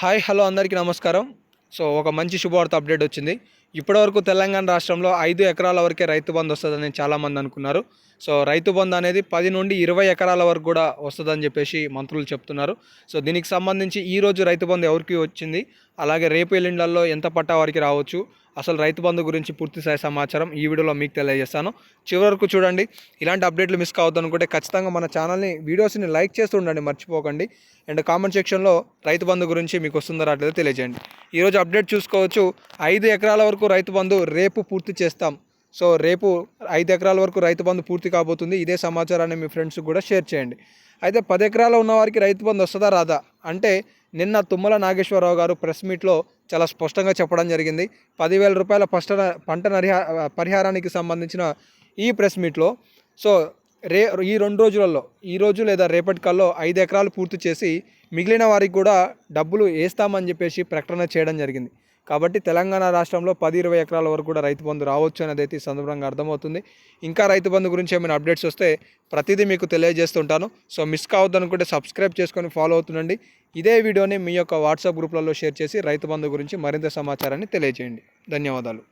Hi hello అందరికీ నమస్కారం. So ఒక మంచి శుభవార్త అప్డేట్ వచ్చింది. ఇప్పటివరకు తెలంగాణ రాష్ట్రంలో ఐదు ఎకరాల వరకే రైతు బంధు వస్తుందని చాలామంది అనుకున్నారు. సో రైతు బంధు అనేది పది నుండి ఇరవై ఎకరాల వరకు కూడా వస్తుందని చెప్పేసి మంత్రులు చెప్తున్నారు. సో దీనికి సంబంధించి ఈరోజు రైతు బంధు ఎవరికి వచ్చింది? అలాగే రేపు ఎల్లుండల్లో ఎంత పట్టా వారికి రావచ్చు? అసలు రైతు బంధు గురించి పూర్తి స్థాయి సమాచారం ఈ వీడియోలో మీకు తెలియజేస్తాను. చివరి వరకు చూడండి ఇలాంటి అప్డేట్లు మిస్ కావద్దు అనుకుంటే ఖచ్చితంగా మన ఛానల్ని వీడియోస్ని లైక్ చేస్తూ ఉండండి మర్చిపోకండి. అండ్ కామెంట్ సెక్షన్లో రైతు బంధు గురించి మీకు వస్తుందో రావట్లేదో తెలియజేయండి. ఈరోజు అప్డేట్ చూసుకోవచ్చు ఐదు ఎకరాల వరకు రైతు బంధు రేపు పూర్తి చేస్తాం. సో రేపు ఐదు ఎకరాల వరకు రైతు బంధు పూర్తి కాబోతుంది. ఇదే సమాచారాన్ని మీ ఫ్రెండ్స్కి కూడా షేర్ చేయండి. అయితే పది ఎకరాల ఉన్న వారికి రైతు బంధు వస్తుందా రాదా? అంటే నిన్న తుమ్మల నాగేశ్వరరావు గారు ప్రెస్ మీట్లో చాలా స్పష్టంగా చెప్పడం జరిగింది. పదివేల రూపాయల పష్ట పంట నరిహా పరిహారానికి సంబంధించిన ఈ ప్రెస్ మీట్లో సో రే ఈ రెండు రోజులలో ఈ రోజు లేదా రేపటి కల్లో ఐదు ఎకరాలు పూర్తి చేసి మిగిలిన వారికి కూడా డబ్బులు వేస్తామని చెప్పేసి ప్రకటన చేయడం జరిగింది. కాబట్టి తెలంగాణ రాష్ట్రంలో పది ఇరవై ఎకరాల వరకు కూడా రైతు బంధు రావచ్చు అనేది అయితే ఈ సందర్భంగా అర్థమవుతుంది. ఇంకా రైతు బంధు గురించి ఏమైనా అప్డేట్స్ వస్తే ప్రతిదీ మీకు తెలియజేస్తుంటాను. సో మిస్ కావద్దు అనుకుంటే సబ్స్క్రైబ్ చేసుకొని ఫాలో అవుతుండండి. ఇదే వీడియోని మీ యొక్క వాట్సాప్ గ్రూప్లలో షేర్ చేసి రైతు బంధు గురించి మరింత సమాచారాన్ని తెలియజేయండి. ధన్యవాదాలు.